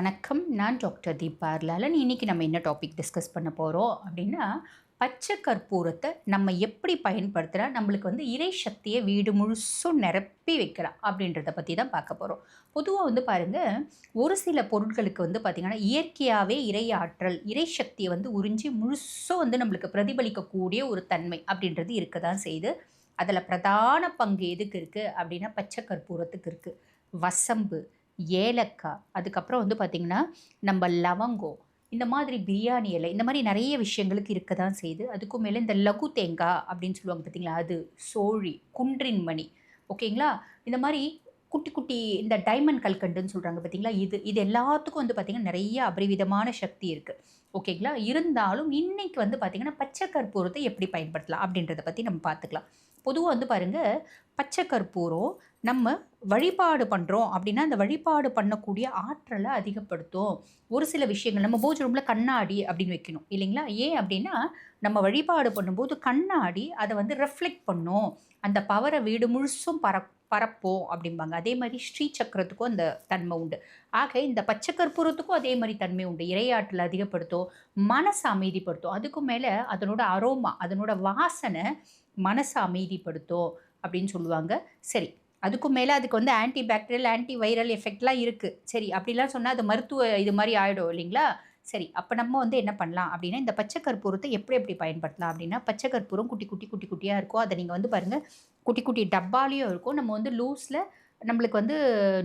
வணக்கம். நான் டாக்டர் தீபார்லாலன் இன்றைக்கி நம்ம என்ன டாபிக் டிஸ்கஸ் பண்ண போகிறோம் அப்படின்னா பச்சை கற்பூரத்தை நம்ம எப்படி பயன்படுத்துகிறா நம்மளுக்கு வந்து இறை சக்தியை வீடு முழுசும் நிரப்பி வைக்கலாம் அப்படின்றத பற்றி தான் பார்க்க போகிறோம் பொதுவாக வந்து பாருங்கள் ஒரு சில பொருட்களுக்கு வந்து பார்த்திங்கன்னா இயற்கையாகவே இறை ஆற்றல் இறை சக்தியை வந்து உறிஞ்சி முழுசும் வந்து நம்மளுக்கு பிரதிபலிக்கக்கூடிய ஒரு தன்மை அப்படின்றது இருக்க தான் செய்யுது. அதில் பிரதான பங்கு எதுக்கு இருக்குது அப்படின்னா பச்சை கற்பூரத்துக்கு இருக்குது வசம்பு ஏலக்காய். அதுக்கப்புறம் வந்து பார்த்திங்கன்னா நம்ம லவங்கம் இந்த மாதிரி பிரியாணி இலை இந்த மாதிரி நிறைய விஷயங்களுக்கு இருக்க தான் செய்யுது அதுக்கும் மேலே இந்த லகு தேங்காய் அப்படின்னு சொல்லுவாங்க பார்த்தீங்களா அது சோழி குன்றின் மணி ஓகேங்களா? இந்த மாதிரி குட்டி குட்டி இந்த டைமண்ட் கல்கண்டுன்னு சொல்கிறாங்க பார்த்தீங்களா இது இது எல்லாத்துக்கும் வந்து பார்த்திங்கன்னா நிறைய அபரிவிதமான சக்தி இருக்குது ஓகேங்களா? இருந்தாலும் இன்றைக்கி வந்து பார்த்திங்கன்னா பச்சை கற்பூரத்தை எப்படி பயன்படுத்தலாம் அப்படின்றத பற்றி நம்ம பார்த்துக்கலாம் பொதுவாக வந்து பாருங்கள் பச்சை கற்பூரம் நம்ம வழிபாடு பண்ணுறோம் அப்படின்னா அந்த வழிபாடு பண்ணக்கூடிய ஆற்றலை அதிகப்படுத்தும். ஒரு சில விஷயங்கள் நம்ம பூஜை ரூமில் கண்ணாடி அப்படின்னு வைக்கணும் இல்லைங்களா? ஏன் அப்படின்னா நம்ம வழிபாடு பண்ணும்போது கண்ணாடி அதை வந்து ரெஃப்ளெக்ட் பண்ணும். அந்த பவரை வீடு முழுசும் பர பரப்போம் அப்படிம்பாங்க. அதே மாதிரி ஸ்ரீ சக்கரத்துக்கும் அந்த தன்மை உண்டு. ஆக இந்த பச்சை கற்பூரத்துக்கும் அதே மாதிரி தன்மை உண்டு. இரையாற்றல் அதிகப்படுத்தும் மனசை அமைதிப்படுத்தும். அதுக்கும் மேலே அதனோட அரோமா அதனோட வாசனை மனசை அமைதிப்படுத்தும் அப்படின்னு சொல்லுவாங்க. சரி அதுக்கும் மேலே அதுக்கு வந்து ஆன்டி பாக்டீரியல் ஆன்டி வைரல் எஃபெக்ட்லாம் இருக்குது சரி அப்படிலாம் சொன்னால் அது மருத்துவ இது மாதிரி ஆகிடும் இல்லைங்களா? சரி அப்போ நம்ம வந்து என்ன பண்ணலாம் அப்படின்னா இந்த பச்சை கற்பூரத்தை எப்படி எப்படி பயன்படுத்தலாம் அப்படின்னா பச்சை கற்பூரம் குட்டி குட்டி குட்டி குட்டியாக இருக்கும். அதை நீங்கள் வந்து பாருங்கள் குட்டி குட்டி டப்பாலையும் இருக்கும். நம்ம வந்து லூஸில் நம்மளுக்கு வந்து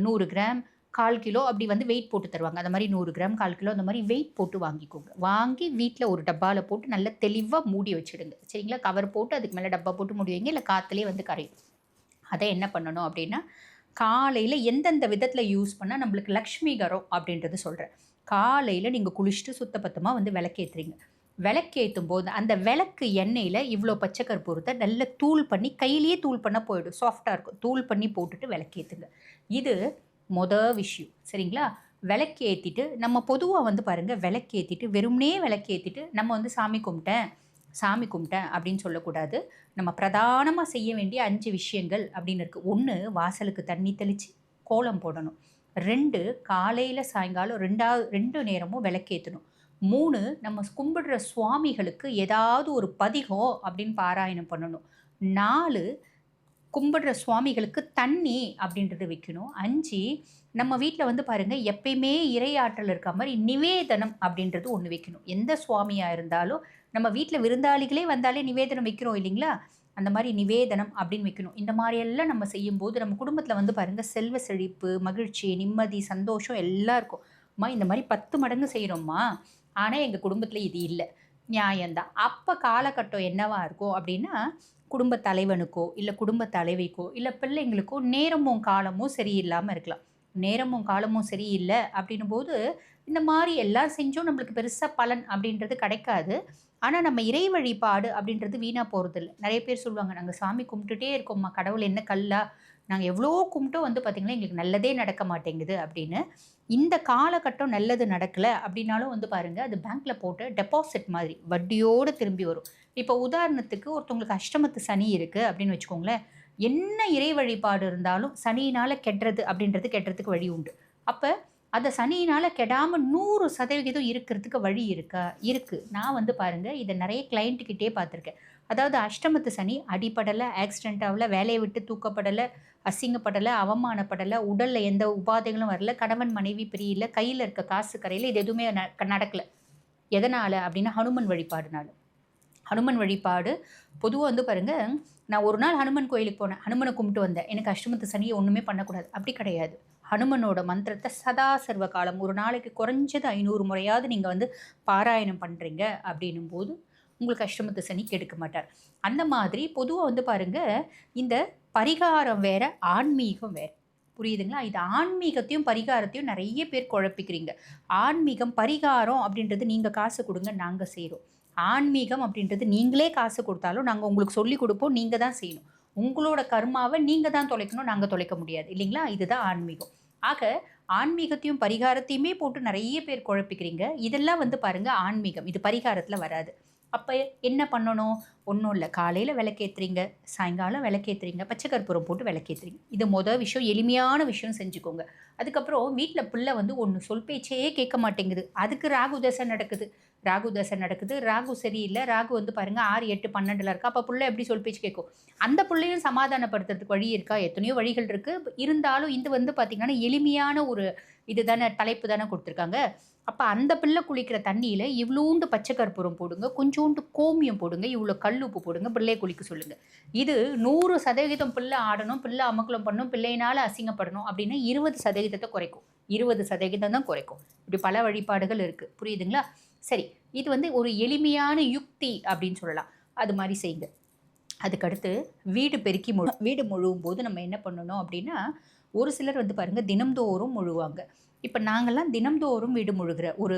நூறு கிராம் கால் கிலோ அப்படி வந்து வெயிட் போட்டு தருவாங்க. அந்த மாதிரி நூறு கிராம் கால் கிலோ அந்த மாதிரி வெயிட் போட்டு வாங்கிக்கோங்க. வாங்கி வீட்டில் ஒரு டப்பாவில் போட்டு நல்லா தெளிவாக மூடி வச்சுடுங்க. சரிங்களா? கவர் போட்டு அதுக்கு மேலே டப்பா போட்டு மூடி வைங்க. இல்லை காற்றுலேயே வந்து கரையும் அதை என்ன பண்ணணும் அப்படின்னா காலையில் எந்தெந்த விதத்தில் யூஸ் பண்ணால் நம்மளுக்கு லக்ஷ்மிகரம் அப்படின்றது சொல்கிறேன் காலையில் நீங்கள் குளிச்சுட்டு சுத்தபத்தமாக வந்து விளக்கேற்றுறீங்க விளக்கேற்றும் போது அந்த விளக்கு எண்ணெயில் இவ்வளோ பச்சை கற்பூரத்தை நல்ல தூள் பண்ணி கையிலேயே தூள் பண்ண போயிடும். சாஃப்டாக இருக்கும். தூள் பண்ணி போட்டுட்டு விளக்கேற்றுங்க இது மொத விஷயம். சரிங்களா? விளக்கேற்றிட்டு நம்ம பொதுவாக வந்து பாருங்கள் விளக்கேற்றிட்டு வெறும்னே விளக்கேற்றிட்டு நம்ம வந்து சாமி கும்பிட்டேன். சாமி கும்பிட்டேன் அப்படின்னு சொல்லக்கூடாது. நம்ம பிரதானமாக செய்ய வேண்டிய அஞ்சு விஷயங்கள் அப்படின்னு இருக்குது ஒன்று வாசலுக்கு தண்ணி தெளித்து கோலம் போடணும். ரெண்டு காலையில் சாயங்காலம் ரெண்டாவது ரெண்டு நேரமும் விளக்கேற்றணும் மூணு நம்ம கும்பிடுற சுவாமிகளுக்கு ஏதாவது ஒரு பதிகம் அப்படின்னு பாராயணம் பண்ணணும். நாலு கும்பிடுற சுவாமிகளுக்கு தண்ணி அப்படின்றது வைக்கணும். அஞ்சு நம்ம வீட்டில் வந்து பாருங்கள் எப்பயுமே இறையாற்றல் இருக்க மாதிரி நிவேதனம் அப்படின்றது ஒன்று வைக்கணும். எந்த சுவாமியாக இருந்தாலும் நம்ம வீட்டில் விருந்தாளிகளே வந்தாலே நிவேதனம் வைக்கிறோம் இல்லைங்களா? அந்த மாதிரி நிவேதனம் அப்படின்னு வைக்கணும். இந்த மாதிரியெல்லாம் நம்ம செய்யும்போது நம்ம குடும்பத்தில் வந்து பாருங்கள் செல்வ செழிப்பு மகிழ்ச்சி நிம்மதி சந்தோஷம் எல்லாம் இருக்கும். அம்மா இந்த மாதிரி பத்து மடங்கு செய்கிறோம்மா ஆனால் எங்கள் குடும்பத்தில் இது இல்லை. நியாயம்தான். அப்போ காலகட்டம் என்னவாக இருக்கும் அப்படின்னா குடும்ப தலைவனுக்கோ இல்லை குடும்ப தலைவிக்கோ இல்லை பிள்ளைங்களுக்கோ நேரமும் காலமும் சரியில்லாமல் இருக்கலாம். நேரமும் காலமும் சரியில்லை அப்படின்னும் போது இந்த மாதிரி எல்லாம் செஞ்சும் நம்மளுக்கு பெருசாக பலன் அப்படின்றது கிடைக்காது. ஆனால் நம்ம இறை வழிபாடு அப்படின்றது வீணாக போகிறது இல்லை நிறைய பேர் சொல்லுவாங்க நாங்கள் சாமி கும்பிட்டுட்டே இருக்கோம்மா கடவுள் என்ன கல்லா? நாங்கள் எவ்வளோ கும்பிட்டோம் வந்து பார்த்திங்கன்னா எங்களுக்கு நல்லதே நடக்க மாட்டேங்குது அப்படின்னு. இந்த காலகட்டம் நல்லது நடக்கலை அப்படின்னாலும் வந்து பாருங்கள் அது பேங்க்கில் போட்டு டெபாசிட் மாதிரி வட்டியோடு திரும்பி வரும். இப்போ உதாரணத்துக்கு ஒருத்தவங்களுக்கு அஷ்டமத்து சனி இருக்குது அப்படின்னு வச்சுக்கோங்களேன் என்ன இறை வழிபாடு இருந்தாலும் சனியினால் கெட்டுறது அப்படின்றது கெட்டுறதுக்கு வழி உண்டு. அப்போ அதை சனியினால் கெடாமல் நூறு சதவிகிதம் இருக்கிறதுக்கு வழி இருக்கா? இருக்குது நான் வந்து பாருங்கள் இதை நிறைய கிளைண்ட்டுக்கிட்டே பார்த்துருக்கேன். அதாவது அஷ்டமத்து சனி அடிப்படலை ஆக்சிடெண்ட் ஆகலை வேலையை விட்டு தூக்கப்படலை அசிங்கப்படலை அவமானப்படலை உடலில் எந்த உபாதைகளும் வரல கணவன் மனைவி பிரியல கையில் இருக்க காசு கரையில் இது எதுவுமே நடக்கலை. எதனால்? அப்படின்னா ஹனுமன் வழிபாடுனால. ஹனுமன் வழிபாடு பொதுவாக வந்து பாருங்கள் நான் ஒரு நாள் ஹனுமன் கோயிலுக்கு போனேன். ஹனுமனை கும்பிட்டு வந்தேன். எனக்கு அஷ்டமத்து சனியை ஒன்றுமே பண்ணக்கூடாது. அப்படி கிடையாது. ஹனுமனோட மந்திரத்தை சதா சர்வ காலம் ஒரு நாளைக்கு குறைஞ்சது ஐநூறு முறையாவது நீங்கள் வந்து பாராயணம் பண்ணுறீங்க அப்படின்னும் போது உங்களுக்கு அஷ்டமத்து சனி கெடுக்க மாட்டார். அந்த மாதிரி பொதுவாக வந்து பாருங்கள் இந்த பரிகாரம் வேற ஆன்மீகம் வேறு. புரியுதுங்களா? இது ஆன்மீகத்தையும் பரிகாரத்தையும் நிறைய பேர் குழப்பிக்கிறீங்க. ஆன்மீகம் பரிகாரம் அப்படின்றது நீங்கள் காசு கொடுங்க நாங்கள் செய்கிறோம் ஆன்மீகம் அப்படின்றது நீங்களே காசு கொடுத்தாலும் நாங்கள் உங்களுக்கு சொல்லி கொடுப்போம் நீங்கள் தான் செய்யணும். உங்களோட கர்மாவை நீங்கள் தான் தொலைக்கணும் நாங்கள் தொலைக்க முடியாது. இல்லைங்களா? இதுதான் ஆன்மீகம். ஆக ஆன்மீகத்தையும் பரிகாரத்தையுமே போட்டு நிறைய பேர் குழப்பிக்கிறீங்க. இதெல்லாம் வந்து பாருங்கள் ஆன்மீகம். இது பரிகாரத்தில் வராது. அப்போ என்ன பண்ணணும்? ஒன்றும் இல்லை. காலையில் விளக்கேற்றுறீங்க சாயங்காலம் விளக்கேற்றுறீங்க பச்சை கற்பூரம் போட்டு விளக்கேற்றுறீங்க இது மொதல் விஷயம். எளிமையான விஷயம் செஞ்சுக்கோங்க. அதுக்கப்புறம் வீட்டில் பிள்ளை வந்து ஒன்று சொல் பேச்சே கேட்க மாட்டேங்குது. அதுக்கு ராகு தசை நடக்குது. ராகு தசை நடக்குது. ராகு சரியில்லை. ராகு வந்து பாருங்கள் ஆறு எட்டு பன்னெண்டில் இருக்கா. அப்போ பிள்ளை எப்படி சொல் பேச்சு கேட்கும் அந்த பிள்ளையும் சமாதானப்படுத்துறதுக்கு வழி இருக்கா? எத்தனையோ வழிகள் இருக்குது இருந்தாலும் இது வந்து பார்த்திங்கன்னா எளிமையான ஒரு இது தானே தலைப்பு தானே கொடுத்துருக்காங்க. அப்போ அந்த பிள்ளை குளிக்கிற தண்ணியில் இவ்வளோண்டு பச்சை கற்பூரம் போடுங்க. கொஞ்சோண்டு கோமியம் போடுங்க. இவ்வளோ கல் உப்பு போடுங்க. பிள்ளையை குளிக்க சொல்லுங்கள் இது நூறு சதவீதம் பிள்ளை ஆடணும். பிள்ளை அமக்கலம் பண்ணணும் பிள்ளையினால் அசிங்கப்படணும் அப்படின்னா இருபது சதவீதத்தை குறைக்கும். இருபது சதவீதம் தான் குறைக்கும். இப்படி பல வழிபாடுகள் இருக்குது புரியுதுங்களா? சரி இது வந்து ஒரு எளிமையான யுக்தி அப்படின்னு சொல்லலாம். அது மாதிரி செய்யுங்க. அதுக்கடுத்து வீடு பெருக்கி முழு வீடு முழுவும் போது நம்ம என்ன பண்ணணும் அப்படின்னா ஒரு சிலர் வந்து பாருங்கள் தினம்தோறும் முழுவாங்க. இப்போ நாங்கள்லாம் தினம்தோறும் வீடு முழுகிற ஒரு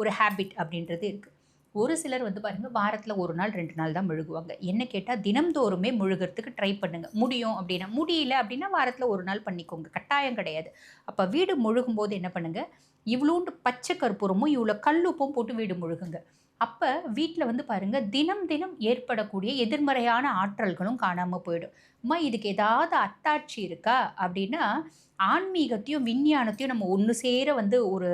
ஒரு ஹேபிட் அப்படின்றது இருக்குது ஒரு சிலர் வந்து பாருங்கள் வாரத்தில் ஒரு நாள் ரெண்டு நாள் தான் முழுகுவாங்க. என்ன கேட்டால் தினம்தோறுமே முழுகிறதுக்கு ட்ரை பண்ணுங்கள் முடியும் அப்படின்னா முடியல அப்படின்னா வாரத்தில் ஒரு நாள் பண்ணிக்கோங்க. கட்டாயம் கிடையாது. அப்போ வீடு முழுகும் போது என்ன பண்ணுங்கள் இவ்வளோண்டு பச்சை கற்பூரமும் இவ்வளோ கல்லுப்பும் போட்டு வீடு முழுகுங்க. அப்போ வீட்டில் வந்து பாருங்கள் தினம் தினம் ஏற்படக்கூடிய எதிர்மறையான ஆற்றல்களும் காணாமல் போயிடும். அம்மா இதுக்கு ஏதாவது அத்தாட்சி இருக்கா? அப்படின்னா ஆன்மீகத்தையும் விஞ்ஞானத்தையும் நம்ம ஒன்று சேர வந்து ஒரு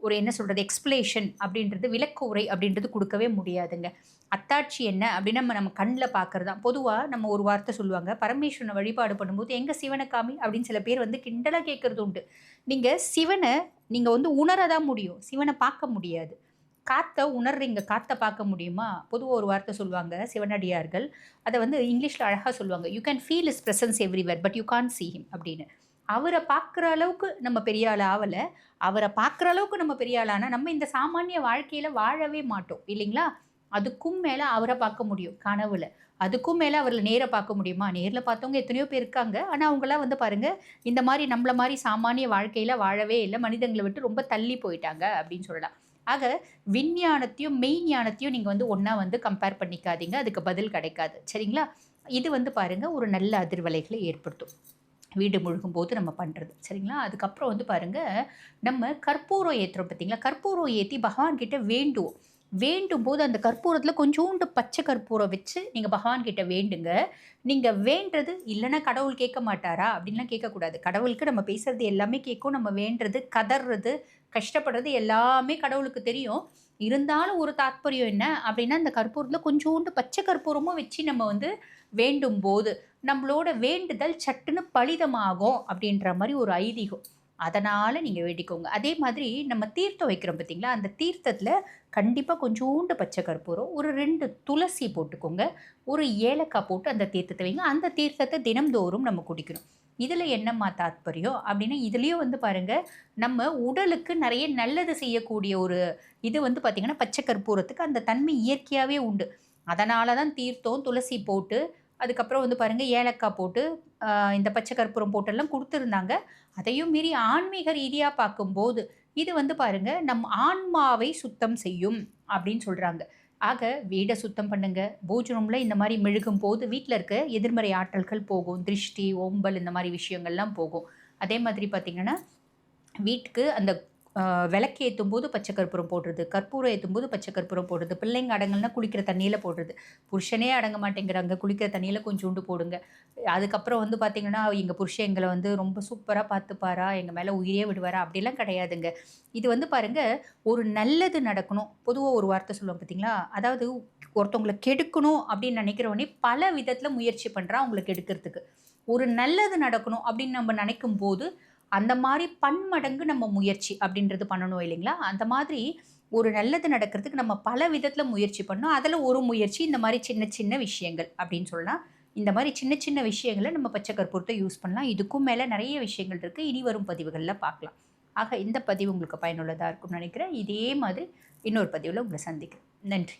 ஒரு என்ன சொல்கிறது எக்ஸ்பிளேஷன் அப்படின்றது விளக்க உரை அப்படின்றது கொடுக்கவே முடியாதுங்க. அத்தாட்சி என்ன அப்படின்னு நம்ம நம்ம கண்ணில் பார்க்குறது தான் பொதுவாக நம்ம ஒரு வார்த்தை சொல்லுவாங்க பரமேஸ்வரனை வழிபாடு பண்ணும்போது எங்கே சிவனை காமி அப்படின்னு சில பேர் வந்து கிண்டலாக கேட்குறது உண்டு. நீங்கள் சிவனை நீங்கள் வந்து உணரதான் முடியும். சிவனை பார்க்க முடியாது. காற்றை உணர்றீங்க காற்றை பார்க்க முடியுமா? பொதுவாக ஒரு வார்த்தை சொல்லுவாங்க சிவனடியார்கள். அதை வந்து இங்கிலீஷில் அழகாக சொல்லுவாங்க you can feel his presence everywhere but you can't see him அப்படின்னு. அவரை பார்க்குற அளவுக்கு நம்ம பெரிய ஆள் ஆகலை அவரை பார்க்குற அளவுக்கு நம்ம பெரிய ஆள் ஆனால் நம்ம இந்த சாமானிய வாழ்க்கையில் வாழவே மாட்டோம் இல்லைங்களா? அதுக்கும் மேலே அவரை பார்க்க முடியும் கனவுல. அதுக்கும் மேலே அவரில் நேராக பார்க்க முடியுமா? நேரில் பார்த்தவங்க எத்தனையோ பேர் இருக்காங்க. ஆனால் அவங்களாம் வந்து பாருங்கள் இந்த மாதிரி நம்மளை மாதிரி சாமானிய வாழ்க்கையில் வாழவே இல்லை மனிதங்களை விட்டு ரொம்ப தள்ளி போயிட்டாங்க அப்படின்னு சொல்லலாம். ஆக விஞ்ஞானத்தையும் மெய்ஞானத்தையும் நீங்கள் வந்து ஒன்றா வந்து கம்பேர் பண்ணிக்காதீங்க அதுக்கு பதில் கிடைக்காது. சரிங்களா? இது வந்து பாருங்கள் ஒரு நல்ல அதிர்வலைகளை ஏற்படுத்தும். வீடு முழுகும் போது நம்ம பண்ணுறது சரிங்களா? அதுக்கப்புறம் வந்து பாருங்கள் நம்ம கற்பூரம் ஏற்றுறோம் பார்த்தீங்களா? கற்பூரம் ஏற்றி பகவான்கிட்ட வேண்டுவோம். வேண்டும் போது அந்த கற்பூரத்தில் கொஞ்சோண்டு பச்சை கற்பூரம் வச்சு நீங்கள் பகவான்கிட்ட வேண்டுங்க. நீங்கள் வேண்டது இல்லைன்னா கடவுள் கேட்க மாட்டாரா? அப்படின்லாம் கேட்கக்கூடாது. கடவுளுக்கு நம்ம பேசுகிறது எல்லாமே கேட்கும். நம்ம வேண்டுறது கதறது கஷ்டப்படுறது எல்லாமே கடவுளுக்கு தெரியும். இருந்தாலும் ஒரு தாத்பரியம் என்ன அப்படின்னா இந்த கற்பூரத்தில் கொஞ்சோண்டு பச்சை கற்பூரமும் வச்சு நம்ம வந்து வேண்டும் போது நம்மளோட வேண்டுதல் சட்டுன்னு பலிதமாகும் அப்படின்ற மாதிரி ஒரு ஐதீகம். அதனால் நீங்கள் வேண்டிக்கோங்க. அதே மாதிரி நம்ம தீர்த்தம் வைக்கிறோம் பார்த்தீங்களா அந்த தீர்த்தத்தில் கண்டிப்பாக கொஞ்சோண்டு பச்சை கற்பூரம் ஒரு ரெண்டு துளசி போட்டுக்கோங்க ஒரு ஏலக்காய் போட்டு அந்த தீர்த்தத்தை வைங்க. அந்த தீர்த்தத்தை தினம்தோறும் நம்ம குடிக்கணும். இதில் என்னம்மா தாத்பரியம் அப்படின்னா இதுலேயும் வந்து பாருங்கள் நம்ம உடலுக்கு நிறைய நல்லது செய்யக்கூடிய ஒரு இது வந்து பார்த்திங்கன்னா பச்சை கற்பூரத்துக்கு அந்த தன்மை இயற்கையாகவே உண்டு. அதனால தான் தீர்த்தம் துளசி போட்டு அதுக்கப்புறம் வந்து பாருங்கள் ஏலக்காய் போட்டு இந்த பச்சை கற்பூரம் போட்டெல்லாம் கொடுத்துருந்தாங்க. அதையும் மீறி ஆன்மீக ரீதியாக பார்க்கும்போது இது வந்து பாருங்க நம் ஆன்மாவை சுத்தம் செய்யும் அப்படின்னு சொல்கிறாங்க ஆக வீடை சுத்தம் பண்ணுங்க. பூஜ் ரூமில் இந்த மாதிரி மெழுகும் போது வீட்டில் இருக்க எதிர்மறை ஆற்றல்கள் போகும். திருஷ்டி ஓம்பல் இந்த மாதிரி விஷயங்கள்லாம் போகும். அதே மாதிரி பார்த்திங்கன்னா வீட்டுக்கு அந்த விளக்கு ஏற்றும் போது பச்சை கற்பூரம் போடுறது கற்பூரம் ஏற்றும் போது பச்சை கற்பூரம் போடுறது பிள்ளைங்க அடங்கல்னா குளிக்கிற தண்ணியில் போடுறது. புருஷனே அடங்க மாட்டேங்கிறாங்க குளிக்கிற தண்ணியில் கொஞ்சோண்டு போடுங்க. அதுக்கப்புறம் வந்து பார்த்திங்கன்னா எங்கள் புருஷன் எங்களை வந்து ரொம்ப சூப்பராக பார்த்துப்பாரா எங்கள் மேலே உயிரே விடுவாரா அப்படிலாம் கிடையாதுங்க. இது வந்து பாருங்கள் ஒரு நல்லது நடக்கணும். பொதுவாக ஒரு வார்த்தை சொல்லுவாங்க பார்த்தீங்களா அதாவது ஒருத்தவங்களை கெடுக்கணும் அப்படின்னு நினைக்கிறவனே பல விதத்தில் முயற்சி பண்ணுறான் அவங்களை கெடுக்கிறதுக்கு ஒரு நல்லது நடக்கணும் அப்படின்னு நம்ம நினைக்கும் போது அந்த மாதிரி பன்மடங்கு நம்ம முயற்சி அப்படின்றது பண்ணணும் இல்லைங்களா? அந்த மாதிரி ஒரு நல்லது நடக்கிறதுக்கு நம்ம பல விதத்தில் முயற்சி பண்ணோம் அதில் ஒரு முயற்சி இந்த மாதிரி சின்ன சின்ன விஷயங்கள் அப்படின்னு சொல்லலாம். இந்த மாதிரி சின்ன சின்ன விஷயங்களை நம்ம பச்சை கற்பூரத்தை யூஸ் பண்ணலாம். இதுக்கும் மேலே நிறைய விஷயங்கள் இருக்குது இனி வரும் பதிவுகளில் பார்க்கலாம். ஆக இந்த பதிவு உங்களுக்கு பயனுள்ளதாக இருக்கும்னு நினைக்கிறேன். இதே மாதிரி இன்னொரு பதிவில் உங்களை சந்திக்கிறேன். நன்றி.